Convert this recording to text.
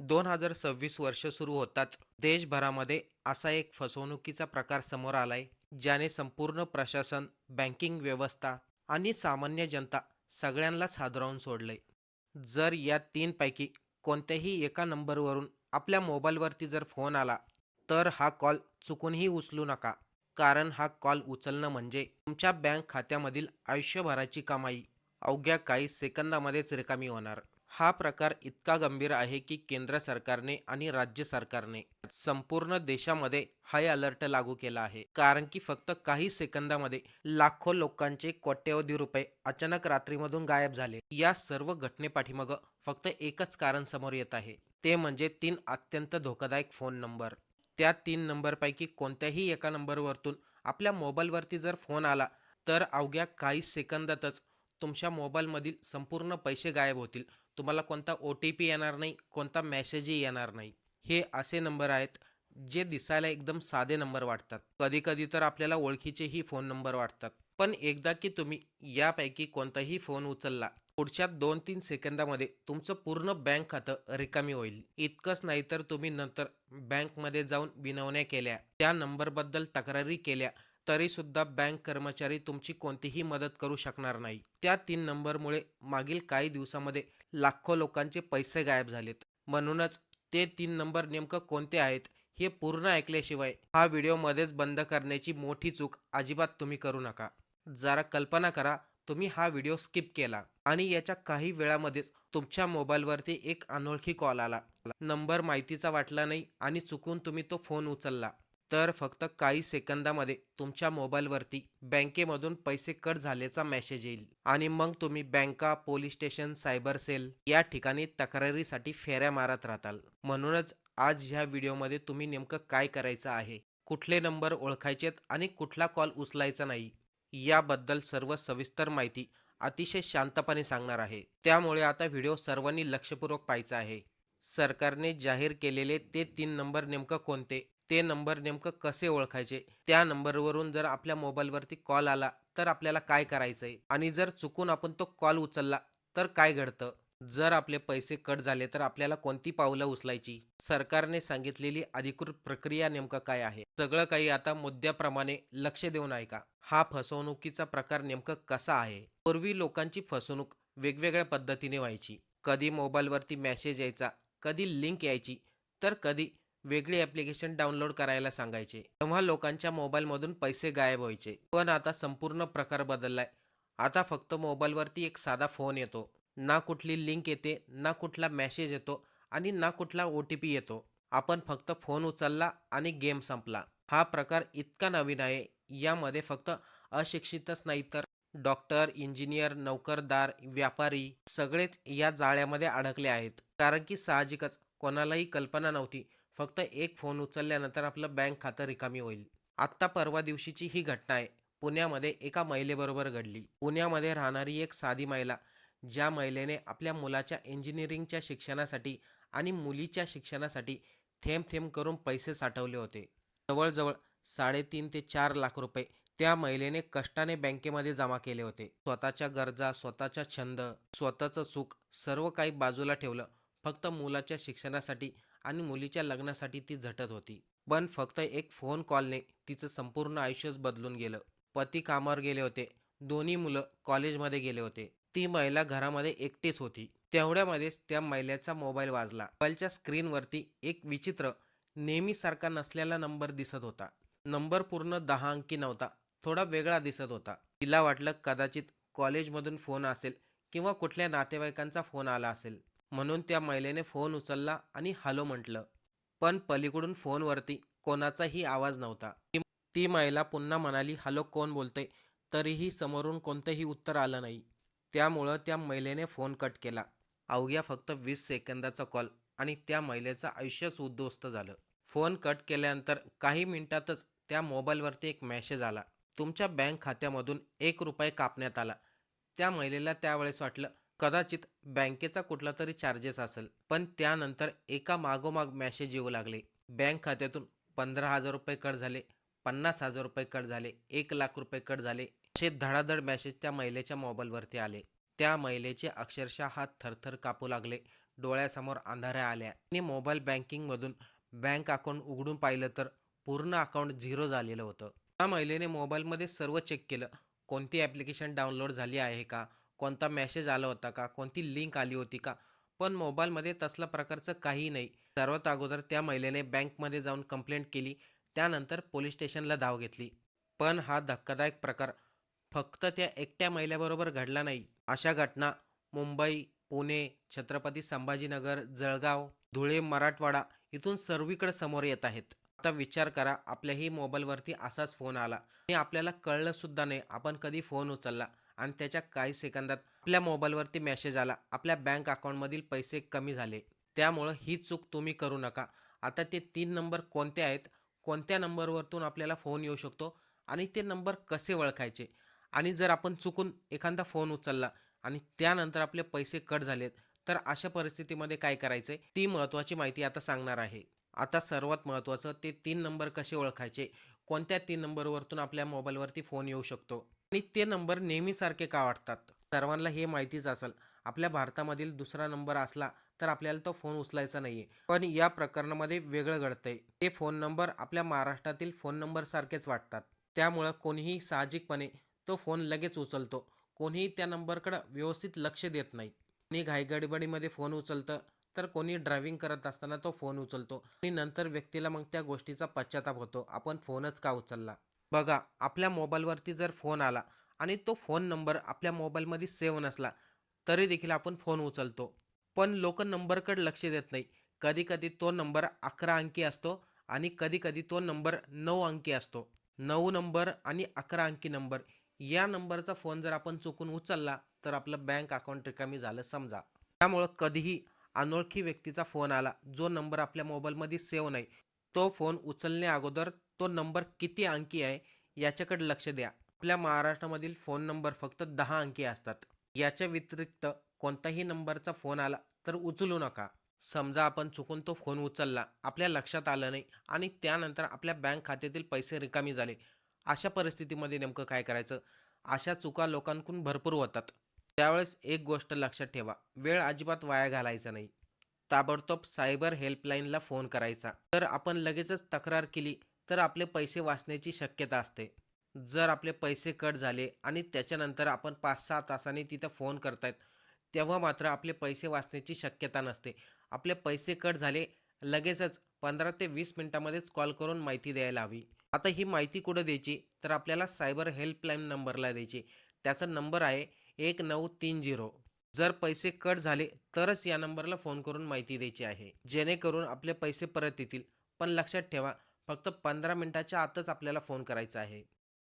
दोन हजार सव्वीस वर्ष सुरू होताच देशभरामध्ये असा एक फसवणुकीचा प्रकार समोर आलाय ज्याने संपूर्ण प्रशासन बँकिंग व्यवस्था आणि सामान्य जनता सगळ्यांनाच हादरावून सोडलंय. जर या तीनपैकी कोणत्याही एका नंबरवरून आपल्या मोबाईलवरती जर फोन आला तर हा कॉल चुकूनही उचलू नका कारण हा कॉल उचलणं म्हणजे तुमच्या बँक खात्यामधील आयुष्यभराची कमाई अवघ्या काही सेकंदामध्येच रिकामी होणार. हा प्रकार इतका गंभीर आहे की केंद्र सरकारने आणि राज्य सरकारने संपूर्ण देशामध्ये हाय अलर्ट लागू केला आहे. कारण की फक्त काही सेकंदामध्ये लाखो लोकांचे कोट्यवधी रुपये अचानक रात्रीमधून गायब झाले. या सर्व घटनेपाठीमाग फक्त एकच कारण समोर येत आहे. ते म्हणजे तीन अत्यंत धोकादायक फोन नंबर. त्या तीन नंबरपैकी कोणत्याही एका नंबरवरतून आपल्या मोबाईलवरती जर फोन आला तर अवघ्या काही सेकंदातच तुमच्या मोबाईलमधील संपूर्ण पैसे गायब होतील. तुम्हाला कोणता ओ टी पी येणार नाही कोणता मेसेजही येणार नाही. हे असे नंबर आहेत जे दिसायला एकदम साधे नंबर वाटतात. कधी कधी तर आपल्याला ओळखीचेही फोन नंबर वाटतात. पण एकदा की तुम्ही यापैकी कोणताही फोन उचलला पुढच्या दोन तीन सेकंदामध्ये तुमचं पूर्ण बँक खातं रिकामी होईल. इतकंच नाही तर तुम्ही नंतर बँकमध्ये जाऊन विनवण्या केल्या त्या नंबरबद्दल तक्रारी केल्या तरी सुद्धा बँक कर्मचारी तुमची कोणतीही मदत करू शकणार नाही. त्या तीन नंबरमुळे मागील काही दिवसामध्ये लाखो लोकांचे पैसे गायब झालेत. म्हणूनच ते तीन नंबर नेमकं कोणते आहेत हे पूर्ण ऐकल्याशिवाय हा व्हिडिओ मध्येच बंद करण्याची मोठी चूक अजिबात तुम्ही करू नका. जरा कल्पना करा तुम्ही हा व्हिडिओ स्किप केला आणि याच्या काही वेळामध्येच तुमच्या मोबाईलवरती एक अनोळखी कॉल आला. नंबर माहितीचा वाटला नाही आणि चुकून तुम्ही तो फोन उचलला. तर फक्त काही सेकंदामध्ये तुमच्या मोबाईलवरती बँकेमधून पैसे कट झाल्याचा मेसेज येईल आणि मग तुम्ही बँका पोलीस स्टेशन सायबर सेल या ठिकाणी तक्रारीसाठी फेऱ्या मारत राहताल. म्हणूनच आज ह्या व्हिडिओमध्ये तुम्ही नेमकं काय करायचं आहे कुठले नंबर ओळखायचेत आणि कुठला कॉल उचलायचा नाही याबद्दल सर्व सविस्तर माहिती अतिशय शांतपणे सांगणार आहे. त्यामुळे आता व्हिडिओ सर्वांनी लक्षपूर्वक पाहायचा आहे. सरकारने जाहीर केलेले ते तीन नंबर नेमकं कोणते? ते नंबर नेमकं कसे ओळखायचे? त्या नंबरवरून जर आपल्या मोबाईलवरती कॉल आला तर आपल्याला काय करायचंय? आणि जर चुकून आपण तो कॉल उचलला तर काय घडतं? जर आपले पैसे कट झाले तर आपल्याला कोणती पावलं उचलायची? सरकारने सांगितलेली अधिकृत प्रक्रिया नेमकं काय आहे? सगळं काही आता मुद्द्याप्रमाणे लक्ष देऊन ऐका. हा फसवणुकीचा प्रकार नेमकं कसा आहे? पूर्वी लोकांची फसवणूक वेगवेगळ्या पद्धतीने व्हायची. कधी मोबाईलवरती मेसेज यायचा कधी लिंक यायची तर कधी वेगळे ॲप्लिकेशन डाउनलोड करायला सांगायचे. तेव्हा लोकांच्या मोबाईलमधून पैसे गायब व्हायचे. पण आता संपूर्ण प्रकार बदललाय. आता फक्त मोबाईलवरती एक साधा फोन येतो. ना कुठली लिंक येते ना कुठला मेसेज येतो आणि ना कुठला ओ टी पी येतो. आपण फक्त फोन उचलला आणि गेम संपला. हा प्रकार इतका नवीन आहे. यामध्ये फक्त अशिक्षितच नाही तर डॉक्टर इंजिनियर नोकरदार व्यापारी सगळेच या जाळ्यामध्ये अडकले आहेत. कारण की साहजिकच कोणालाही कल्पना नव्हती फक्त एक फोन उचलल्यानंतर आपलं बँक खातं रिकामी होईल. आत्ता परवा दिवशीची ही घटना आहे. पुण्यामध्ये एका महिलेबरोबर घडली. पुण्यामध्ये राहणारी एक साधी महिला ज्या महिलेने आपल्या मुलाच्या इंजिनिअरिंगच्या शिक्षणासाठी आणि मुलीच्या शिक्षणासाठी थेंब थेंब करून पैसे साठवले होते. जवळजवळ साडेतीन ते चार लाख रुपये त्या महिलेने कष्टाने बँकेमध्ये जमा केले होते. स्वतःच्या गरजा स्वतःचा छंद स्वतःचं सुख सर्व काही बाजूला ठेवलं. फक्त मुलाच्या शिक्षणासाठी आणि मुलीच्या लग्नासाठी ती झटत होती. पण फक्त एक फोन कॉलने तिचं संपूर्ण आयुष्यच बदलून गेलं. पती कामावर गेले होते. दोन्ही मुलं कॉलेजमध्ये गेले होते. ती महिला घरामध्ये एकटीच होती. तेवढ्यामध्येच त्या महिलेचा मोबाईल वाजला. मोबाईलच्या स्क्रीनवरती एक विचित्र नेहमीसारखा नसलेला नंबर दिसत होता. नंबर पूर्ण दहा अंकी नव्हता. थोडा वेगळा दिसत होता. तिला वाटलं कदाचित कॉलेजमधून फोन असेल किंवा कुठल्या नातेवाईकांचा फोन आला असेल. म्हणून त्या महिलेने फोन उचलला आणि हॅलो म्हटलं. पण पलीकडून फोनवरती कोणाचाही आवाज नव्हता. ती- महिला पुन्हा म्हणाली हॅलो कोण बोलते तरीही समोरून कोणतंही उत्तर आलं नाही. त्यामुळं त्या महिलेने फोन कट केला. अवघ्या फक्त वीस सेकंदाचा कॉल आणि त्या महिलेचं आयुष्यच उद्ध्वस्त झालं. फोन कट केल्यानंतर काही मिनिटातच त्या मोबाईलवरती एक मेसेज आला. तुमच्या बँक खात्यामधून एक रुपये कापण्यात आला. त्या महिलेला त्यावेळेस वाटलं कदाचित बँकेचा कुठला तरी चार्जेस असेल पण त्यानंतर एका मागोमाग मॅसेज येऊ लागले. बँक खात्यातून पंधरा हजार रुपये कट झाले पन्नास हजार रुपये कट झाले एक लाख रुपये कट झाले. असे धडाधड मॅसेज त्या महिलेच्या मोबाईलवरती आले. त्या महिलेचे अक्षरशः हात थरथर कापू लागले. डोळ्यासमोर अंधाऱ्या आल्या. आणि मोबाईल बँकिंगमधून बँक अकाउंट उघडून पाहिलं तर पूर्ण अकाउंट झिरो झालेलं होतं. त्या महिलेने मोबाईलमध्ये सर्व चेक केलं. कोणती ॲप्लिकेशन डाउनलोड झाली आहे का? कोणता मेसेज आला होता का? कोणती लिंक आली होती का? पण मोबाईलमध्ये तसल्या प्रकारचं काही नाही. सर्वात अगोदर त्या महिलेने बँकमध्ये जाऊन कंप्लेंट केली. त्यानंतर पोलीस स्टेशनला धाव घेतली. पण हा धक्कादायक प्रकार फक्त त्या एकट्या महिलेबरोबर घडला नाही. अशा घटना मुंबई पुणे छत्रपती संभाजीनगर जळगाव धुळे मराठवाडा इथून सर्वीकडे समोर येत आहेत. आता विचार करा आपल्याही मोबाईलवरती असाच फोन आला. आणि आपल्याला कळलं सुद्धा नाही. आपण कधी फोन उचलला? आणि त्याच्या काही सेकंदात आपल्या मोबाईलवरती मेसेज आला. आपल्या बँक अकाउंटमधील पैसे कमी झाले. त्यामुळं ही चूक तुम्ही करू नका. आता ते तीन नंबर कोणते आहेत? कोणत्या नंबरवरतून आपल्याला फोन येऊ शकतो? आणि ते नंबर कसे ओळखायचे? आणि जर आपण चुकून एखादा फोन उचलला आणि त्यानंतर आपले पैसे कट झालेत तर अशा परिस्थितीमध्ये काय करायचे ती महत्त्वाची माहिती आता सांगणार आहे. आता सर्वात महत्त्वाचं ते तीन नंबर कसे ओळखायचे? कोणत्या तीन नंबरवरतून आपल्या मोबाईलवरती फोन येऊ शकतो? आणि ते नंबर नेहमीसारखे का वाटतात? सर्वांना हे माहितीच असेल. आपल्या भारतामधील दुसरा नंबर असला तर आपल्याला तो फोन उचलायचा नाहीये. पण या प्रकरणामध्ये वेगळं घडतंय. ते फोन नंबर आपल्या महाराष्ट्रातील फोन नंबर सारखेच वाटतात. त्यामुळं कोणीही साहजिकपणे तो फोन लगेच उचलतो. कोणीही त्या नंबरकडे व्यवस्थित लक्ष देत नाही. कोणी घाईगडबडीमध्ये फोन उचलतं तर कोणी ड्रायव्हिंग करत असताना तो फोन उचलतो आणि नंतर व्यक्तीला मग त्या गोष्टीचा पश्चाताप होतो. आपण फोनच का उचलला? बघा आपल्या मोबाईलवरती जर फोन आला आणि तो फोन नंबर आपल्या मोबाईलमध्ये सेव्ह नसला तरी देखील आपण फोन उचलतो. पण लोक नंबरकडे लक्ष देत नाही. कधी कधी तो नंबर अकरा अंकी असतो आणि कधी कधी तो नंबर नऊ अंकी असतो. नऊ नंबर आणि अकरा अंकी नंबर या नंबरचा फोन जर आपण चुकून उचलला तर आपलं बँक अकाउंट रिकामी झालं समजा. त्यामुळं कधीही अनोळखी व्यक्तीचा फोन आला जो नंबर आपल्या मोबाईलमध्ये सेव्ह नाही तो फोन उचलण्या अगोदर तो नंबर किती अंकी आहे याच्याकडे लक्ष द्या. आपल्या महाराष्ट्रामधील फोन नंबर फक्त दहा अंकी असतात. याच्या व्यतिरिक्त कोणताही नंबरचा फोन आला तर उचलू नका. समजा आपण चुकून तो फोन उचलला आपल्या लक्षात आलं नाही आणि त्यानंतर आपल्या बँक खात्यातील पैसे रिकामी झाले अशा परिस्थितीमध्ये नेमकं काय करायचं? अशा चुका लोकांकडून भरपूर होतात. त्यावेळेस एक गोष्ट लक्षात ठेवा वेळ अजिबात वाया घालायचा नाही. ताबडतोब सायबर हेल्पलाईनला फोन करायचा. तर आपण लगेचच तक्रार केली तर आपले पैसे वाचण्याची शक्यता असते. जर आपले पैसे कट झाले आणि त्याच्यानंतर आपण पाच सहा तासांनी तिथं फोन करतायत तेव्हा मात्र आपले पैसे वाचण्याची शक्यता नसते. आपले पैसे कट झाले लगेचच पंधरा ते वीस मिनिटामध्येच कॉल करून माहिती द्यायला हवी. आता ही माहिती कुठं द्यायची? तर आपल्याला सायबर हेल्पलाईन नंबरला द्यायची. त्याचा नंबर आहे एक नऊ तीन झिरो. जर पैसे कट झाले तरच या नंबरला फोन करून माहिती द्यायची आहे. जेणेकरून आपले पैसे परत येतील. पण लक्षात ठेवा फक्त पंधरा मिनटाच्या आतच आपल्याला फोन करायचा आहे.